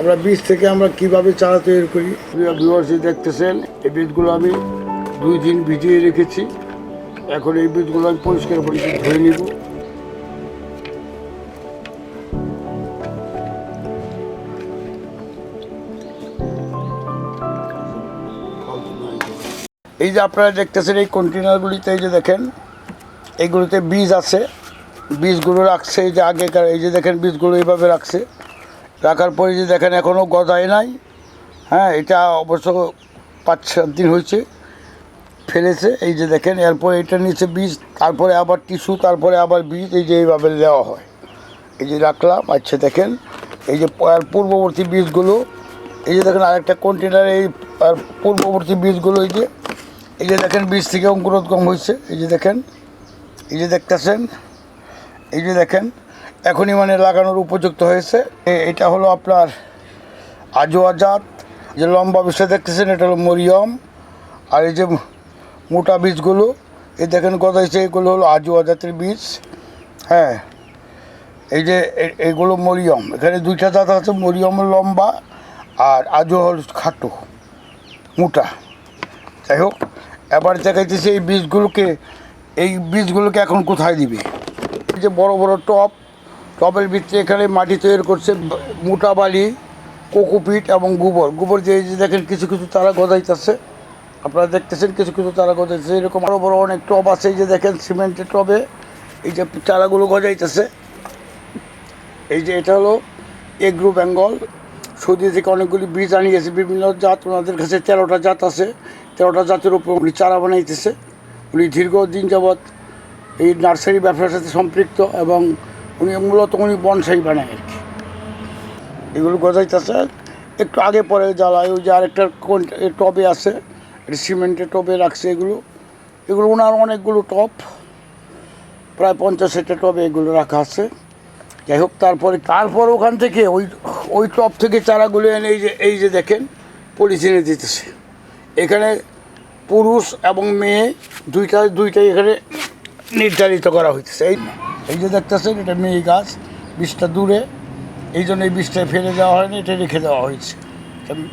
আমরা বীজ থেকে আমরা কীভাবে চারা তৈরি করি? বিভার্সি দেখতেছেন, এই বীজগুলো আমি দুই দিন ভিজিয়ে রেখেছি। এখন এই বীজগুলো আমি পরিষ্কার পরিষ্কার ধুয়ে নিব। এই যে আপনারা দেখতেছেন, এই কন্টেনারগুলিতে এই যে দেখেন এইগুলোতে বীজ আছে। বীজগুলো রাখছে, এই যে আগেকার, এই যে দেখেন, বীজগুলো এইভাবে রাখছে। রাখার পরে যে দেখেন এখনও গদায় নাই। হ্যাঁ এটা অবশ্য পাঁচ সাত দিন হয়েছে, ফেলেছে। এই যে দেখেন, এরপর এটা নিচে বীজ, তারপরে আবার টিস্যু, তারপরে আবার বীজ, এই যে এইভাবে দেওয়া হয়। এই যে রাখলাম আচ্ছা দেখেন, এই যে পূর্ববর্তী বীজগুলো, এই যে দেখেন আরেকটা কন্টেনার এই পূর্ববর্তী বীজগুলো, এই যে এই যে দেখেন বীজ থেকে অঙ্কুরোদ্গম হয়েছে। এই যে দেখেন, এই যে দেখতেছেন, এই যে দেখেন এখনই মানে লাগানোর উপযুক্ত হয়েছে। এটা হলো আপনার আজোয়া জাত যে লম্বা বীজটা দেখতেছেন, এটা হলো মরিয়ম। আর এই যে মোটা বীজগুলো এই দেখেন গজাইছে এগুলো হলো আজোয়া জাতের বীজ। হ্যাঁ এই যে এ- এইগুলো মরিয়ম। এখানে দুইটা জাত আছে, মরিয়ম লম্বা আর আজও হল খাটো, মোটা। যাই হোক, এবার দেখাইতেছে এই বীজগুলোকে এই বীজগুলোকে এখন কোথায় দিবে? এই যে বড় বড় টপ টবের ভিতরে এখানে মাটি তৈরি করছে মোটা বালি, কোকোপিট এবং গোবর। গোবর দিয়ে যে দেখেন কিছু কিছু তারা গজাইতেছে। আপনারা দেখতেছেন কিছু কিছু তারা গজাইতেছে। এরকম আরও বড় অনেক টব আছে, এই যে দেখেন সিমেন্টের টবে এই যে চারাগুলো গজাইতেছে। এই যে এটা হলো এগ্রো বেঙ্গল। সৌদি থেকে অনেকগুলি বীজ আনিয়েছে। বিভিন্ন জাত, ওনাদের কাছে তেরোটা জাত আছে। তেরোটা জাতের উপর উনি চারা বানাইতেছে। উনি দীর্ঘদিন যাবৎ এই নার্সারি ব্যবসার সাথে সম্পৃক্ত এবং উনি মূলত উনি বনসাই বানায় আর কি। এগুলো গজাইতেছে। একটু আগে পরে জ্বালায়, ওই যে আরেকটা কোন টবে আছে এটা সিমেন্টের টবে রাখছে এগুলো। এগুলো ওনার অনেকগুলো টপ প্রায় পঞ্চাশ টবে এগুলো রাখা আছে। যাই হোক, তারপরে, তারপর ওখান থেকে ওই ওই টপ থেকে চারাগুলো এনে এই যে এই যে দেখেন পলিথিনে দিতেছে। এখানে পুরুষ এবং মেয়ে দুইটা, দুইটাই এখানে নির্ধারিত করা হইতেছে, এই এই যে দেখতেছেন, এটা মেয়ে গাছ, বীজটা দূরে। এই জন্য এই বীজটা ফেলে দেওয়া হয়নি, এটা রেখে দেওয়া হয়েছে।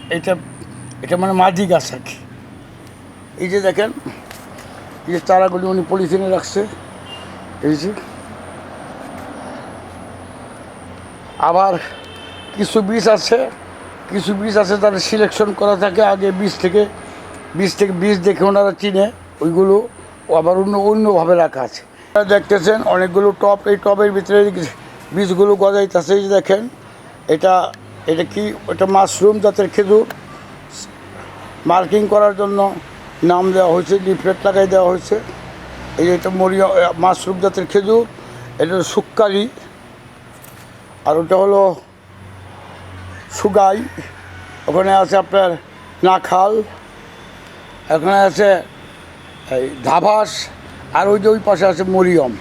এটা- এটা মানে মাঝি গাছ আর কি। এই যে দেখেন, এই যে চারাগুলি উনি পলিথিনে রাখছে। এই যে। আবার কিছু বীজ আছে, কিছু বীজ আছে তারা সিলেকশন করা থাকে। আগে বীজ থেকে বীজ থেকে বীজ দেখে ওনারা চিনে ওইগুলো। আবার অন্য, অন্যভাবে রাখা আছে। দেখতেছেন অনেকগুলো টপ, এই টবের ভিতরে বীজগুলো গজাইতেছে দেখেন, এটা এটা কি, এটা মাশরুম জাতের খেজুর। মার্কিং করার জন্য নাম দেওয়া হয়েছে, লিফলেট লাগাই দেওয়া হয়েছে। এই এটা মরিয়া মাশরুম জাতের খেজুর, এটা সুক্কারি, আর ওটা হলো সুগাই। ওখানে আছে আপনার নাখাল, ওখানে আছে এই ধাবাস আর ওই যে ওই পাশে আছে মরিয়ম।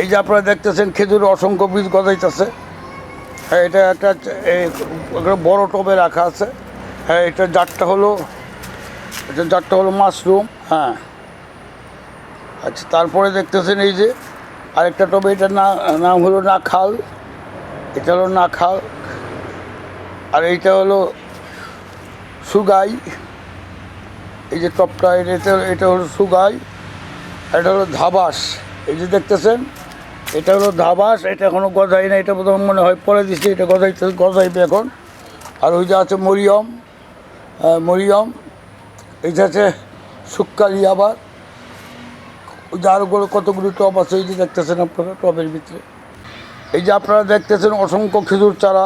এই যে আপনারা দেখতেছেন খেজুর অসংখ্য বীজ গজাইতেছে। হ্যাঁ এটা একটা বড় টবে রাখা আছে। হ্যাঁ এটা জাতটা হলো, এটা জাতটা হলো মাশরুম হ্যাঁ। আচ্ছা তারপরে দেখতেছেন এই যে আরেকটা টবে, এটার না, নাম হলো না খাল এটা হলো না খাল আর এইটা হলো সুগাই। এই যে টপটা, এটা এটা হলো সুগাই। এটা হলো ধাবাস। এই যে দেখতেছেন, এটা হলো ধাবাস, এটা এখনও গজাই না এটা প্রথম মনে হয় পরে দিচ্ছে এটা গজাইতে গজাইবে এখন। আর ওই যে আছে মরিয়ম মরিয়ম এইটা আছে সুক্কালি আবার। ওই যে করে কতগুলো টব আছে, এই যে দেখতেছেন আপনারা টবের ভিতরে। এই যে আপনারা দেখতেছেন অসংখ্য খেজুর চারা,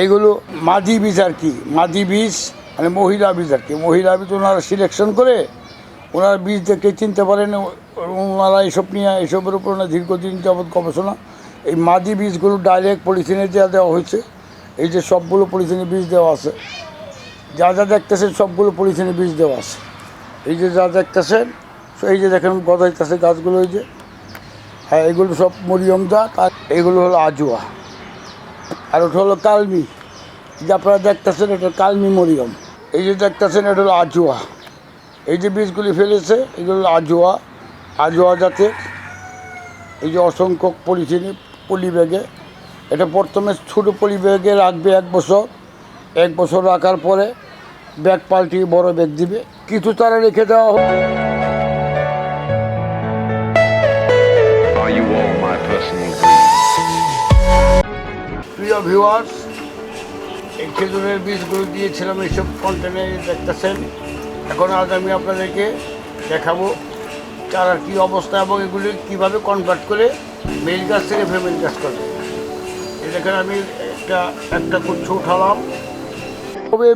এইগুলো মাদি বীজ আর কি, মাদি বীজ মানে মহিলা বীজ আর কি। মহিলা বীজ ওনারা সিলেকশন করে ওনারা বীজ দেখে চিনতে পারেন ওনারা এইসব নিয়ে এইসবের উপর ওনার দীর্ঘদিন যাবৎ গবেষণা। এই মাদি বীজগুলো ডাইরেক্ট পলিথিনে দেওয়া দেওয়া হয়েছে। এই যে সবগুলো পলিথিনে বীজ দেওয়া আছে। যা যা দেখতেছেন সবগুলো পলিথিনে বীজ দেওয়া আছে। এই যে যা দেখতেছেন এই যে দেখেন গজাইতেছে গাছগুলো এই যে। হ্যাঁ এগুলো সব মরিয়ম জাত আর এগুলো হলো আজুয়া। আর ওটা হলো কালমি। যে আপনারা দেখতেছেন, এটা কালমি মরিয়ম। এই যে দেখতেছেন, এটা হলো আজুয়া। এই যে বীজগুলি ফেলেছে এগুলো আজোয়া আজুয়া জাতের। এই যে অসংখ্য পলিথিনে পলি ব্যাগে এটা প্রথমে ছোটো পলি ব্যাগে রাখবে এক বছর। এক বছর রাখার পরে ব্যাগ পাল্টিয়ে বড় ব্যাগ দিবে। কিছু তারা রেখে দেওয়া হবে? প্রিয় ভিউয়ার্স এই খেজুরের বীজগুলো দিয়েছিলাম এইসব কন্টেনারে দেখতেছেন। এখন আজ আমি আপনাদেরকে দেখাবো চারার কী অবস্থা এবং এগুলি কীভাবে কনভার্ট করে মেল গাছ থেকে ফেমেল গাছ এই দেখেন আমি একটা একটা কুচ্ছ উঠালাম তবে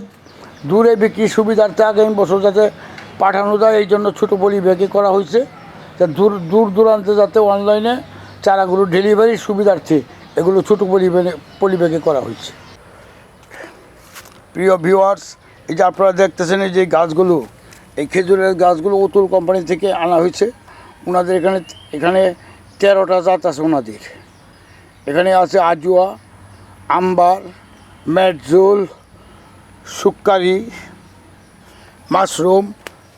দূরে বিক্রি সুবিধার্থে আগামী বছর যাতে পাঠানো যায়, এই জন্য ছোটো বলি ব্যাগে করা হয়েছে। যা দূর দূর দূরান্তে যাতে অনলাইনে চারাগুলো ডেলিভারি সুবিধার্থে এগুলো ছোটো পলি ব্যাগে করা হয়েছে। প্রিয় ভিউয়ার্স এই যে আপনারা দেখতেছেন এই যে গাছগুলো, এই খেজুরের গাছগুলো অতুল কোম্পানি থেকে আনা হয়েছে। ওনাদের এখানে এখানে তেরোটা জাত আছে ওনাদের এখানে আছে Ajwa, Ambar Medjool Sukkari, Mashrum,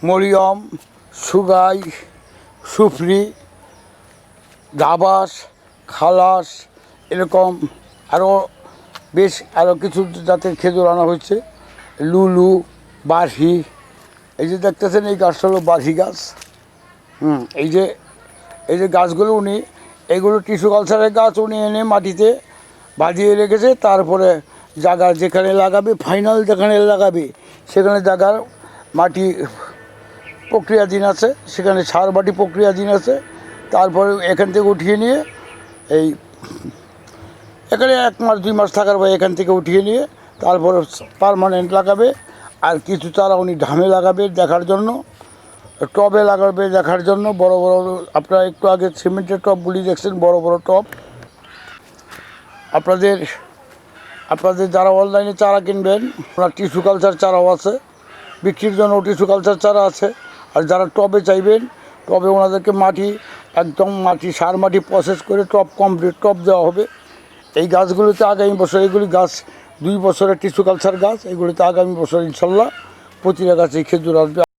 Mariam, Sagai, Sufri, Dabbas, Khalas, এরকম আরও বেশ আরও কিছু জাতের খেজুর আনা হয়েছে। লুলু বার্হি এই যে দেখতেছেন এই গাছটা হলো বার্হি গাছ। হুম, এই যে এই যে গাছগুলো উনি, এগুলো টিস্যু কালচারের গাছ উনি এনে মাটিতে বাঁধিয়ে রেখেছে, তারপরে জায়গা যেখানে লাগাবে ফাইনাল যেখানে লাগাবে, সেখানে জায়গার মাটি প্রক্রিয়াধীন আছে, সেখানে সার মাটি প্রক্রিয়াধীন আছে, তারপরে এখান থেকে উঠিয়ে নিয়ে এই, এখানে এক মাস, দুই মাস থাকার পর এখান থেকে উঠিয়ে নিয়ে তারপরে পারমানেন্ট লাগাবে, আর কিছু চারা উনি ঢামে লাগাবে দেখার জন্য, টবে লাগাবে দেখার জন্য, বড় বড়, আপনারা একটু আগে সিমেন্টের টবগুলি দেখছেন, বড় বড় টব। আপনাদের আপনাদের যারা অনলাইনে চারা কিনবেন, ওনার টিস্যু কালচার চারাও আছে, বিক্রির জন্য টিস্যু কালচার চারা আছে, আর যারা টবে চাইবেন, টবে ওনাদেরকে মাটি, একদম মাটি, সার মাটি প্রসেস করে টপ কমপ্লিট টপ দেওয়া হবে। এই গাছগুলোতে আগামী বছর এগুলি গাছ দুই বছরের টিস্যু কালচার গাছ এগুলিতে আগামী বছর ইনশাল্লাহ প্রতিটা গাছে খেজুর আসবে।